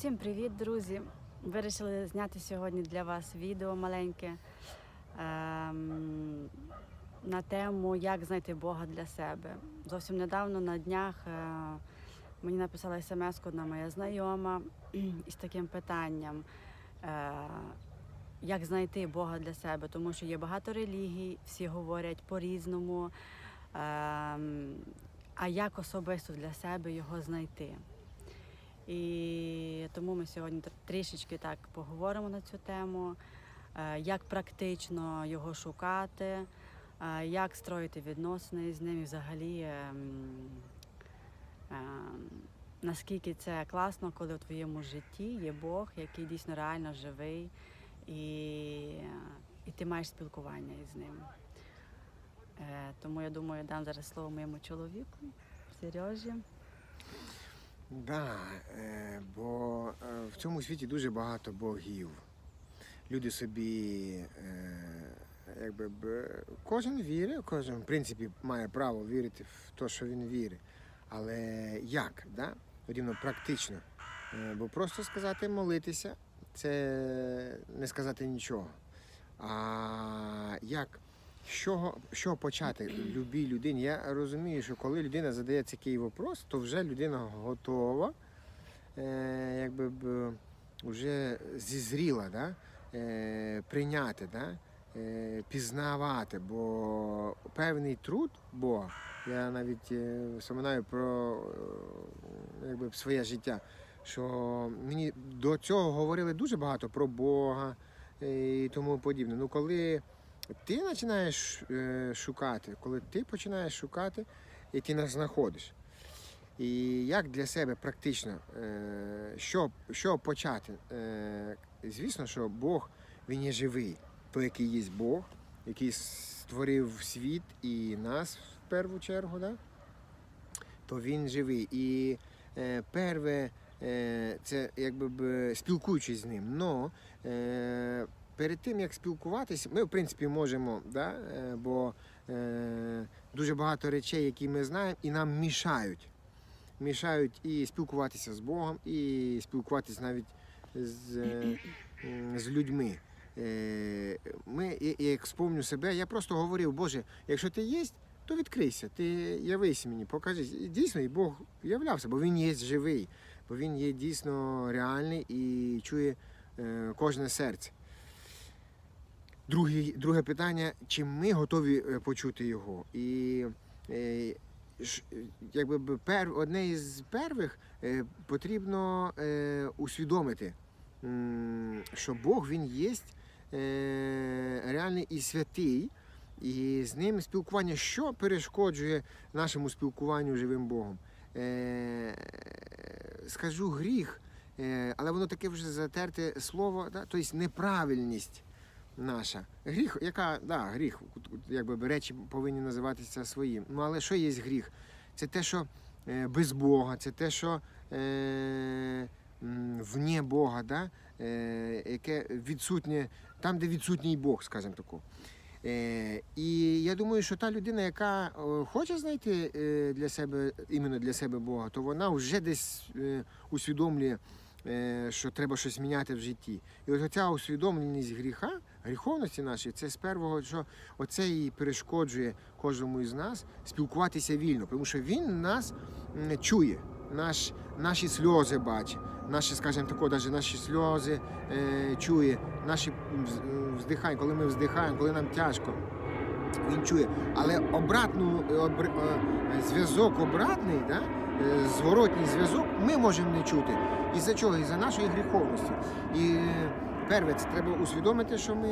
Усім привіт, друзі! Вирішили зняти сьогодні для вас відео маленьке ем, на тему Як знайти Бога для себе. Зовсім недавно на днях е, мені написала смс одна моя знайома із таким питанням. Е, як знайти Бога для себе, тому що є багато релігій, всі говорять по-різному. Ем, а як особисто для себе його знайти? І тому ми сьогодні трішечки так поговоримо на цю тему, е, як практично його шукати, е, як строїти відносини з ним і взагалі. ем, ем, Наскільки це класно, коли в твоєму житті є Бог, який дійсно реально живий, і, і ти маєш спілкування із ним. Е, Тому я думаю, дам зараз слово моєму чоловіку, Сережі. Да, е, бо е, в цьому світі дуже багато богів. Люди собі, е, якби б, кожен вірить, кожен в принципі має право вірити в те, що він вірить. Але як? Да? Іменно практично. Бо просто сказати молитися це не сказати нічого. А як? З чого почати любій людині? Я розумію, що коли людина задає такий вопрос, то вже людина готова, е, якби вже зізріла, да? е, прийняти, да? е, пізнавати, бо певний труд Бога, я навіть е, вспоминаю про е, якби, своє життя, що мені до цього говорили дуже багато про Бога е, і тому подібне. Ну, коли ти починаєш е, шукати, коли ти починаєш шукати, і ти нас знаходиш. І як для себе практично, е, що, що почати? Е, Звісно, що Бог він є живий, той, який є Бог, який створив світ і нас в першу чергу, да? то він живий. І е, перве, е, це якби спілкуючись з ним. Но перед тим як спілкуватися, ми в принципі можемо, да? е, бо е, дуже багато речей, які ми знаємо, і нам мішають. Мішають і спілкуватися з Богом, і спілкуватися навіть з, е, з людьми. Е, Ми, як спомню себе, я просто говорив, Боже, якщо ти є, то відкрийся, ти явися мені, покажи. І Дійсно, і Бог являвся, бо Він є живий, бо Він є дійсно реальний і чує кожне серце. Друге, друге питання, чи ми готові е, почути його? І е, якби пер, одне із первих е, потрібно усвідомити, що Бог він є реальний і святий, і з ним спілкування, що перешкоджує нашому спілкуванню живим Богом. Скажу гріх, але воно таке вже затерте слово, тобто неправильність наша. Гріх, яка, да, гріх, якби речі повинні називатися своїм. Ну але що є гріх? Це те, що е, без Бога, це те, що е, вне Бога, да? е, яке відсутнє, там, де відсутній Бог, скажімо тако. Е, і я думаю, що та людина, яка хоче знайти е, для себе іменно для себе Бога, то вона вже десь е, усвідомлює, е, що треба щось міняти в житті. І от ця усвідомленість гріха, гріховності нашої, це з першого, що оце і перешкоджує кожному із нас спілкуватися вільно, тому що він нас чує, наш, наші сльози бачить, наші, скажімо тако, навіть наші сльози е, чує, наші вз- вздихання, коли ми вздихаємо, коли нам тяжко. Він чує, але обратну е, обр- е, зв'язок обратний, да? е, зворотній зв'язок ми можемо не чути. Із-за чого? Із-за нашої гріховності. І перше, це треба усвідомити, що ми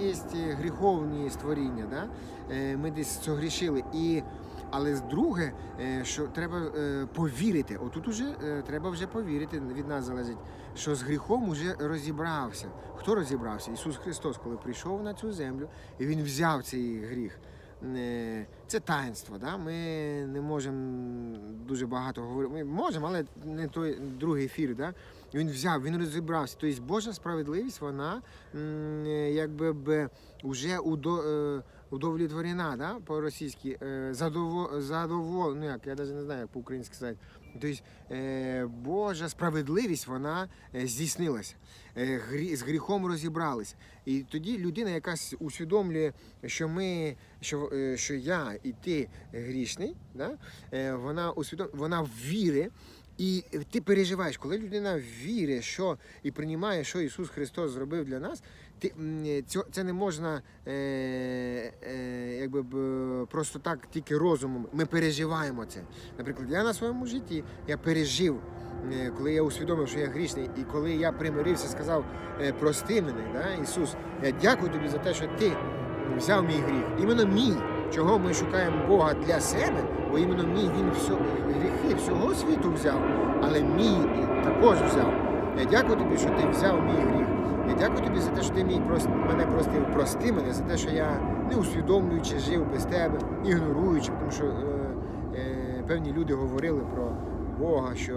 є гріховні створіння, да? Е, ми десь согрішили. І, але друге, е, що треба е, повірити. Отут уже треба вже повірити, від нас залежить, що з гріхом уже розібрався. Хто розібрався? Ісус Христос, коли прийшов на цю землю, і Він взяв цей гріх. Це таїнство. Да? Ми не можемо дуже багато говорити. Ми можемо, але не той другий ефір. Да? Він взяв, він розібрався. Тобто Божа справедливість, вона е, якби б удо, е, удовлетворена, да? по-російськи, е, задово, задово, ну як, я навіть не знаю, як по-українськи сказати, Тобто Божа справедливість вона здійснилася. З гріхом розібралися. І тоді людина, яка с- усвідомлює, що ми, що, що я і ти грішний, да? вона усвідом, вона віри. І ти переживаєш, коли людина вірить, що і приймає, що Ісус Христос зробив для нас, ти це не можна е, е, якби просто так тільки розумом. Ми переживаємо це. Наприклад, я на своєму житті я пережив, е, коли я усвідомив, що я грішний, і коли я примирився, сказав, е, прости мене, да, Ісус, я дякую тобі за те, що ти взяв мій гріх. Іменно мій. Чого ми шукаємо Бога для себе, бо іменно мій він все, гріхи всього світу взяв, але мій також взяв. Я дякую тобі, що ти взяв мій гріх. Я дякую тобі за те, що ти мій прос- мене простив. Прости мене за те, що я не усвідомлюючи жив без тебе, ігноруючи, тому що е, е, певні люди говорили про Бога, що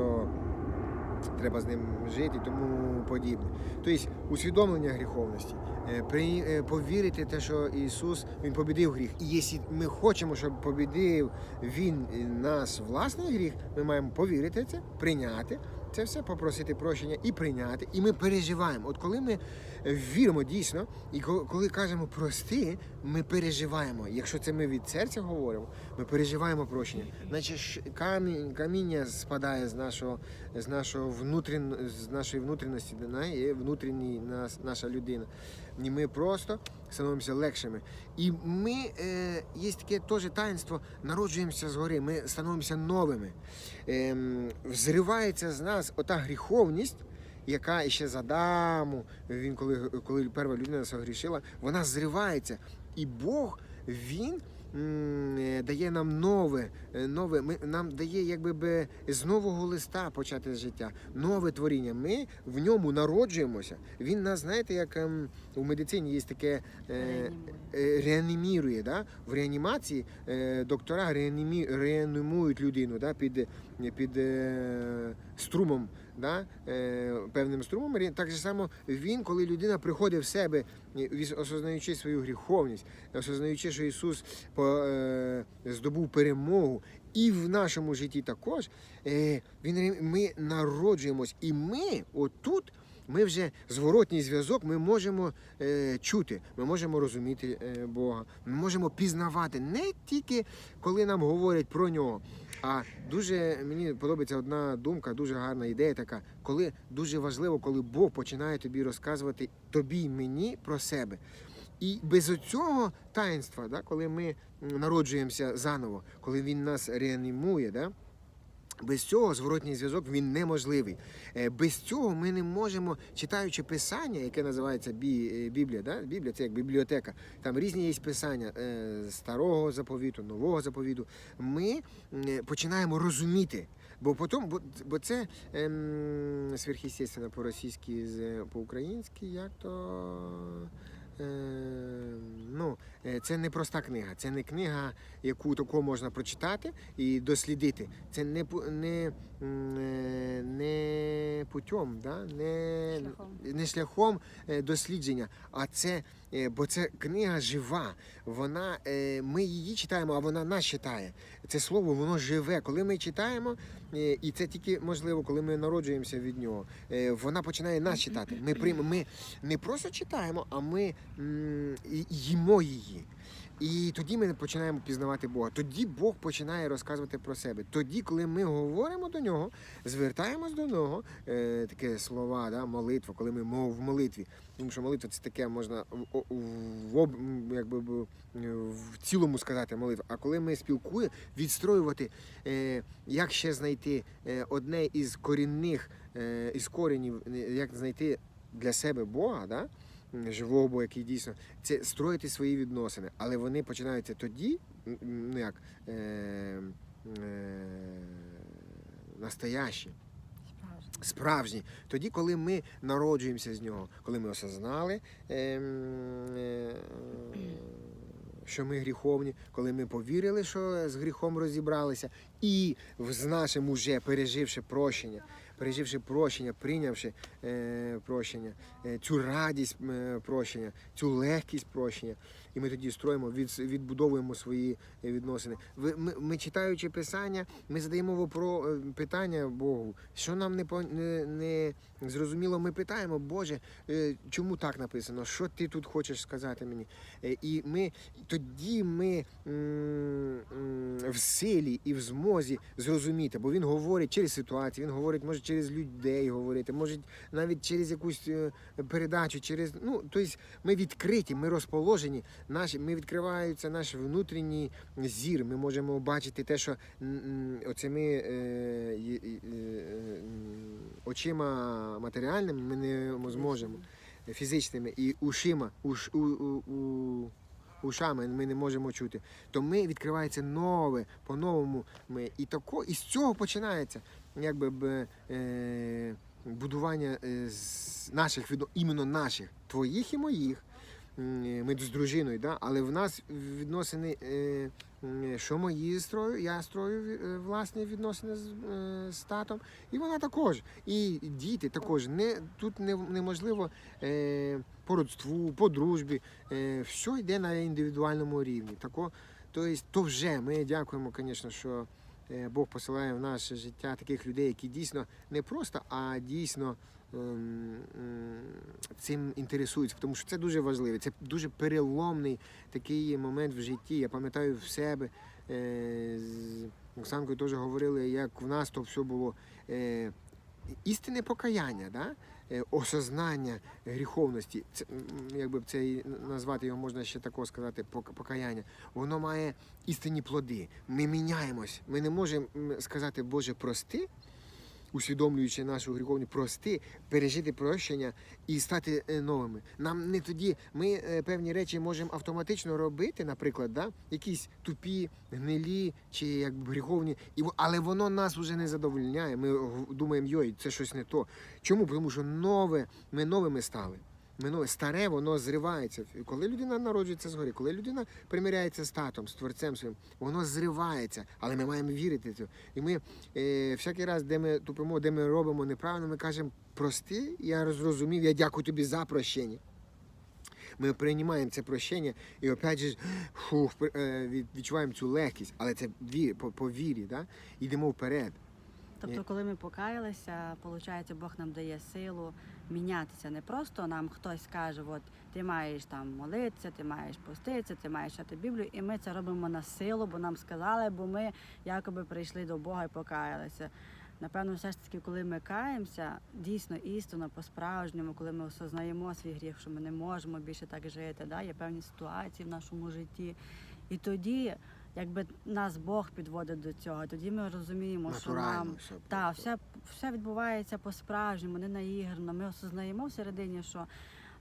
треба з ним жити тому подібне. Тобто усвідомлення гріховності, е, е, повірити те, що Ісус Він побідив гріх. І якщо ми хочемо, щоб побідив Він нас власний гріх, ми маємо повірити це, прийняти це все, попросити прощення і прийняти. І ми переживаємо. От коли ми віримо дійсно, і коли кажемо прости, ми переживаємо. Якщо це ми від серця говоримо, ми переживаємо прощення. Наче камінь, каміння спадає з нашого з нашого внутрін, з нашої внутрішності, є внутрішній нас, наша людина. І ми просто становимося легшими. І ми, е, є таке теж таїнство, народжуємося згори, ми становимося новими. Ем, взривається з нас ота гріховність. Яка ще з Адаму, він коли, коли перша людина согрішила, вона зривається. І Бог, він м, е, дає нам нове, е, нове ми, нам дає якби би з нового листа почати життя, нове творіння. Ми в ньому народжуємося. Він нас, знаєте, як ем, у медицині є таке е, е, реанімірує. Да? В реанімації е, доктора реанімі, реанімують людину да? під, під е, струмом. Да? Е, певним струмом. Так же само він, коли людина приходить в себе, осознаючи свою гріховність, осознаючи, що Ісус по, е, здобув перемогу, і в нашому житті також, е, він, ми народжуємось. І ми отут. Ми вже зворотній зв'язок ми можемо е, чути, ми можемо розуміти е, Бога, ми можемо пізнавати не тільки коли нам говорять про нього. А дуже мені подобається одна думка, дуже гарна ідея така, коли дуже важливо, коли Бог починає тобі розказувати тобі й мені про себе. І без цього таїнства, да, коли ми народжуємося заново, коли він нас реанімує, да, без цього зворотній зв'язок він неможливий. Е, Без цього ми не можемо, читаючи писання, яке називається е, Біблія, да? Біблія це як бібліотека. Там різні є писання е, старого заповіту, нового заповіту. Ми починаємо розуміти. Бо потім, бо, бо це ем, сверхъестественно по-російськи, по-українськи, як то. Е, ну, е, це не проста книга, це не книга, яку таку можна прочитати і дослідити. Це не, не, е, не путем, да? не, Шляхом. не шляхом дослідження, а це, бо це книга жива. Вона, е, ми її читаємо, а вона нас читає. Це слово, воно живе. Коли ми читаємо, е, і це тільки можливо, коли ми народжуємося від нього, е, вона починає нас читати. Ми, ми не просто читаємо, а ми їмо її. І тоді ми починаємо пізнавати Бога. Тоді Бог починає розказувати про себе. Тоді, коли ми говоримо до нього, звертаємось до нього, е, таке слова, да, молитва, коли ми мов в молитві. Тому що молитва це таке можна в, в, в, якби, е, в цілому сказати молитва. А коли ми спілкуємо, відстроювати, е, як ще знайти е, одне із корінних, е, із коренів, е, як знайти для себе Бога, да? Живого який дійсно це строїти свої відносини, але вони починаються тоді, ну як е, е, настоящі, справжні. Тоді, коли ми народжуємося з нього, коли ми осознали, е, е, що ми гріховні, коли ми повірили, що з гріхом розібралися, і з нашим уже переживши прощення, переживши прощення, прийнявши е, прощення, е, цю радість е, прощення, цю легкість прощення, і ми тоді строїмо, від, відбудовуємо свої відносини. Ми, ми читаючи писання, ми задаємо вопро, питання Богу, що нам не, не, не зрозуміло. Ми питаємо, Боже, чому так написано? Що ти тут хочеш сказати мені? І ми тоді ми в силі і в змозі зрозуміти, бо він говорить через ситуацію, він говорить, може через людей говорити, може навіть через якусь е, передачу, через ну тобто ми відкриті, ми розположені. Наші ми відкриваються наш внутрішній зір. Ми можемо бачити те, що оцими е, є- е, очима матеріальними ми не зможемо фізичними і ушима, уш, у, у, у, ушами ми не можемо чути, то ми відкривається нове, по-новому. Ми, і, тако, і з цього починається якби, е, будування е, з наших іменно наших, твоїх і моїх. Ми з дружиною, да? але в нас відносини, е, що мої строю, я строю е, власні відносини з, е, з татом, і вона також. І діти також. Не, тут не, неможливо е, по родству, по дружбі. Е, все йде на індивідуальному рівні. Тако, тобто, то вже ми дякуємо, звісно, що е, Бог посилає в наше життя таких людей, які дійсно не просто, а дійсно цим інтересуються, тому що це дуже важливо. Це дуже переломний такий момент в житті. Я пам'ятаю в себе. е, З Оксанкою теж говорили, як в нас то все було. Е, Істинне покаяння, да? е, осознання гріховності, це, якби це назвати його можна ще такого сказати, покаяння, воно має істинні плоди. Ми міняємось. Ми не можемо сказати, Боже, прости, усвідомлюючи нашу гріховність, прости, пережити прощення і стати е, новими. Нам не тоді ми е, певні речі можемо автоматично робити, наприклад, да? якісь тупі, гнилі чи якби гріховні, але воно нас вже не задовольняє. Ми думаємо, йой, це щось не то. Чому? Тому що нове, ми новими стали. Ми нове, старе, воно зривається. І Коли людина народжується згорі, коли людина примиряється з татом, з творцем своїм, воно зривається, але ми маємо вірити це. І ми е, всякий раз, де ми тупимо, де ми робимо неправильно, ми кажемо прости, я зрозумів, я дякую тобі за прощення. Ми приймаємо це прощення і опять же фух, е, від- відчуваємо цю легкість, але це по, по вірі, да? йдемо вперед. Тобто, коли ми покаялися, виходить, Бог нам дає силу мінятися. Не просто нам хтось каже, от ти маєш там молитися, ти маєш поститися, ти маєш читати Біблію, і ми це робимо на силу, бо нам сказали, бо ми якоби прийшли до Бога і покаялися. Напевно, все ж таки, коли ми каємося, дійсно істинно, по-справжньому, коли ми осознаємо свій гріх, що ми не можемо більше так жити, да? є певні ситуації в нашому житті. І тоді, якби нас Бог підводить до цього, тоді ми розуміємо, що нам все. так, все, все відбувається по-справжньому, не наіграно. Ми осознаємо всередині, що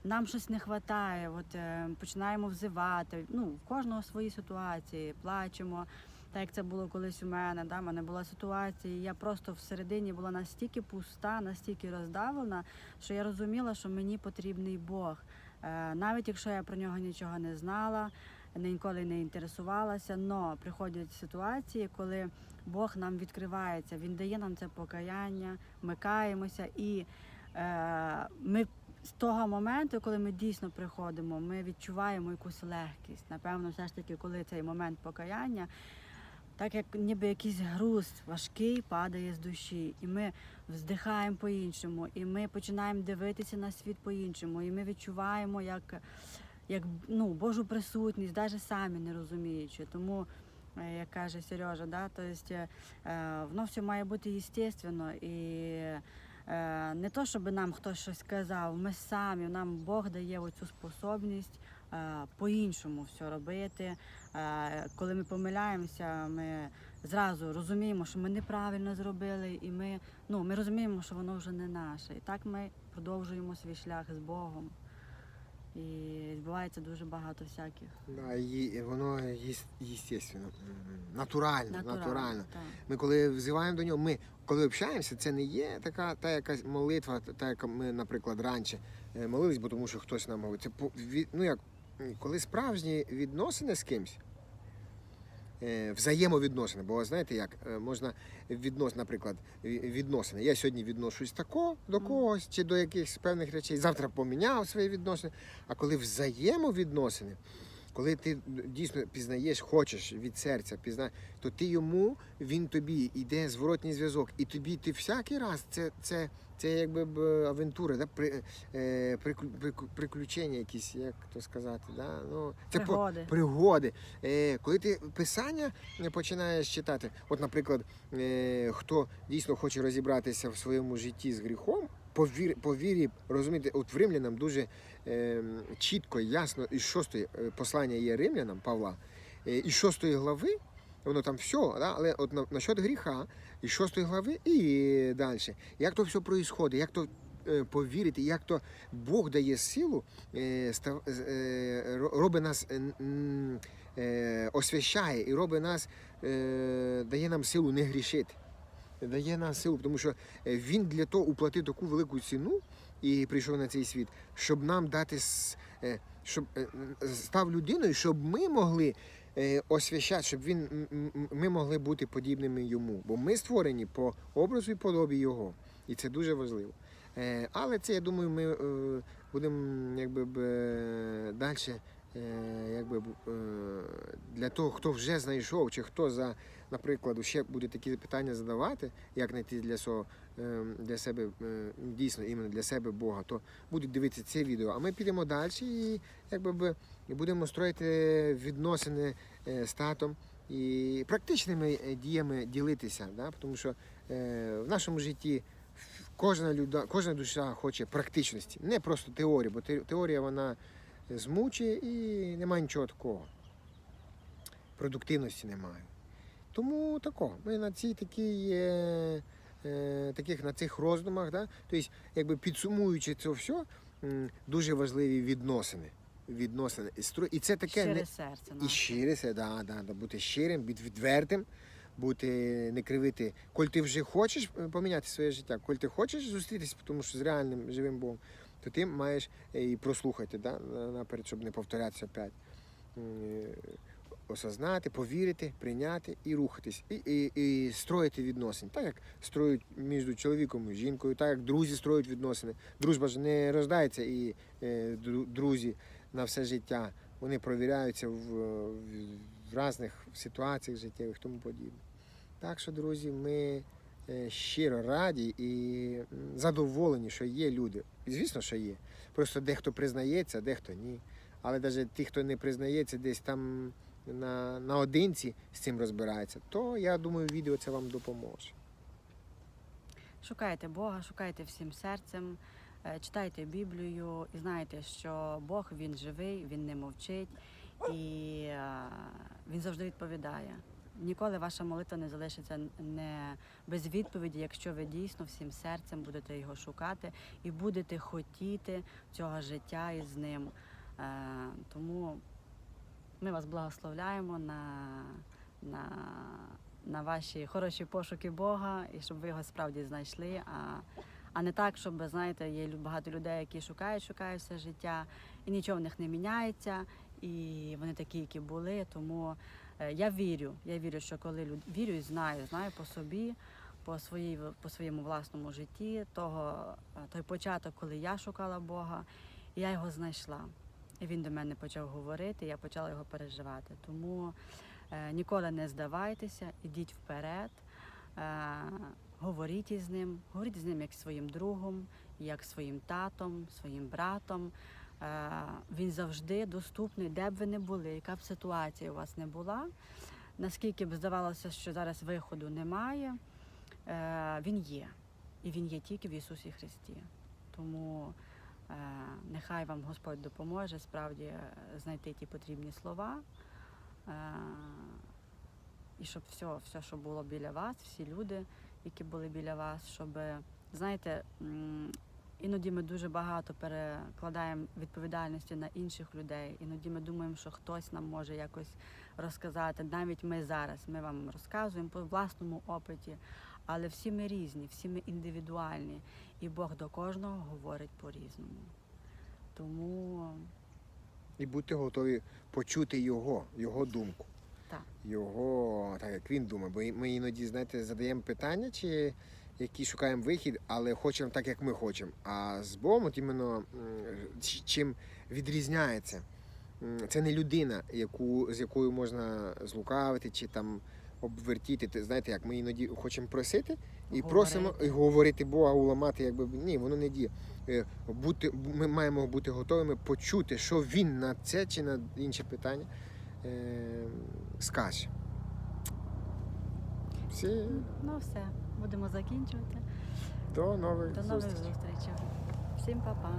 нам щось не вистачає. От е, починаємо взивати. Ну, в кожного свої ситуації, плачемо. Так як це було колись у мене, да, в мене була ситуація, і я просто всередині була настільки пуста, настільки роздавлена, що я розуміла, що мені потрібний Бог. Е, навіть якщо я про нього нічого не знала, ніколи не інтересувалася, але приходять ситуації, коли Бог нам відкривається, Він дає нам це покаяння, ми каємося, і е, ми з того моменту, коли ми дійсно приходимо, ми відчуваємо якусь легкість. Напевно, все ж таки, коли цей момент покаяння, так як ніби якийсь груз важкий падає з душі, і ми вздихаємо по-іншому, і ми починаємо дивитися на світ по-іншому, і ми відчуваємо як, як ну, Божу присутність, навіть самі не розуміючи. Тому е, як каже Сережа, да, то есть, е, е, воно все має бути естественно і е, не то, щоб нам хтось щось сказав, ми самі, нам Бог дає оцю способність е, по-іншому все робити. Коли ми помиляємося, ми зразу розуміємо, що ми неправильно зробили, і ми, ну, ми розуміємо, що воно вже не наше. І так ми продовжуємо свій шлях з Богом. І відбувається дуже багато всяких. Да, і воно є- естественно, м, натурально, натурально. Ми коли взиваємо до нього, ми коли общаємося, це не є така та якась молитва, та яка ми, наприклад, раніше е, молились, бо тому що хтось нам говорить. Це ну як коли справжні відносини з кимсь, взаємовідносини. Бо знаєте як, е, можна віднос, наприклад, відносини. Я сьогодні відношусь тако до когось чи до якихось певних речей, завтра поміняв свої відносини. А коли взаємовідносини, коли ти дійсно пізнаєш, хочеш від серця пізна, то ти йому, він тобі йде зворотній зв'язок, і тобі ти всякий раз це, це, це якби б авентура, да? При, е, приклю- приклю- приключення якісь, як то сказати. Да? Ну, це по- Пригоди. пригоди. Е, коли ти писання починаєш читати, от, наприклад, е, хто дійсно хоче розібратися в своєму житті з гріхом, по вірі, по вірі розумієте, от в римлянам дуже е, чітко, ясно, із шостої е, послання є римлянам Павла, е, із шостої глави. Воно там все, да? але от на, насчет гріха, із шостої глави і далі. Як то все проїсходить, як то е, повірити, як то Бог дає силу, е, став, е, робить нас, е, е, освящає і робить нас, е, дає нам силу не грішити. Дає нам силу, тому що е, він для того уплатив таку велику ціну і прийшов на цей світ, щоб нам дати е, щоб е, став людиною, щоб ми могли освящати, щоб він ми могли бути подібними йому. Бо ми створені по образу і подобі його. І це дуже важливо. Але це, я думаю, ми будемо якби далі. Якби для того, хто вже знайшов, чи хто за, наприклад, ще буде такі питання задавати, як знайти для свого е, для себе е, дійсно іменно для себе Бога, то будуть дивитися це відео. А ми підемо далі і якби будемо строїти відносини е, з татом і практичними е, діями ділитися. Да? Тому що е, в нашому житті кожна люда, кожна душа хоче практичності, не просто теорії, бо теорія вона змучує і немає нічого такого. Продуктивності немає. Тому тако, ми на цій такій, е, е, таких, на цих роздумах, да? тобто, якби підсумуючи це все, дуже важливі відносини. відносини. І це таке не, Щире серце. і наше. щирість, да, да, да, бути щирим, бути відвертим, бути не кривити. Коль ти вже хочеш е, поміняти своє життя, коль ти хочеш зустрітися, тому що з реальним живим Богом, то ти маєш е, і прослухати да, наперед, щоб не повторятися опять. Осознати, повірити, прийняти і рухатись, і, і, і строїти відносини. Так як строють між чоловіком і жінкою, так як друзі строють відносини. Дружба ж не рождається і е, друзі на все життя вони провіряються в, в, в різних ситуаціях життєвих тому подібне. Так що, друзі, ми е, щиро раді і задоволені, що є люди. Звісно, що є. Просто дехто признається, дехто ні. Але навіть ті, хто не признається, десь там на, наодинці з цим розбирається, то я думаю, відео це вам допоможе. Шукайте Бога, шукайте всім серцем, е, читайте Біблію і знайте, що Бог він живий, він не мовчить і е, він завжди відповідає. Ніколи ваша молитва не залишиться не без відповіді, якщо ви дійсно всім серцем будете його шукати і будете хотіти цього життя із ним. Е, Тому ми вас благословляємо на, на, на ваші хороші пошуки Бога і щоб ви його справді знайшли. А, а не так, щоб знаєте, є багато людей, які шукають, шукають все життя, і нічого в них не міняється, і вони такі, які були. Тому е, я вірю. Я вірю, що коли люд... вірю і знаю, знаю по собі, по своїй по своєму власному житті, того е, той початок, коли я шукала Бога, я його знайшла. Він до мене почав говорити, я почала його переживати. Тому е, ніколи не здавайтеся, ідіть вперед, е, говоріть із ним, говоріть з ним як своїм другом, як своїм татом, своїм братом. Е, він завжди доступний, де б ви не були, яка б ситуація у вас не була. Наскільки б здавалося, що зараз виходу немає, е, він є. І він є тільки в Ісусі Христі. Тому Нехай вам Господь допоможе справді е, знайти ті потрібні слова. Е, І щоб все, все, що було біля вас, всі люди, які були біля вас, щоб, знаєте, іноді ми дуже багато перекладаємо відповідальності на інших людей. Іноді ми думаємо, що хтось нам може якось розказати. Навіть ми зараз ми вам розказуємо по власному опиті, але всі ми різні, всі ми індивідуальні. І Бог до кожного говорить по-різному. Тому І будьте готові почути його, його думку. Так. його так, як він думає. Бо ми іноді, знаєте, задаємо питання, чи які шукаємо вихід, але хочемо так, як ми хочемо. А з Богом, от іменно чим відрізняється. Це не людина, яку, з якою можна злукавити чи там обвертіти. Ти знаєте, як ми іноді хочемо просити і просимо Говорити. і говорити Бога, уламати, якби ні, воно не діє. Е, Бути, ми маємо бути готовими почути, що він на це чи на інше питання е, скаже. Всі Ну все, будемо закінчувати. до нових До нових зустрічей. зустрічей. Всім па-па.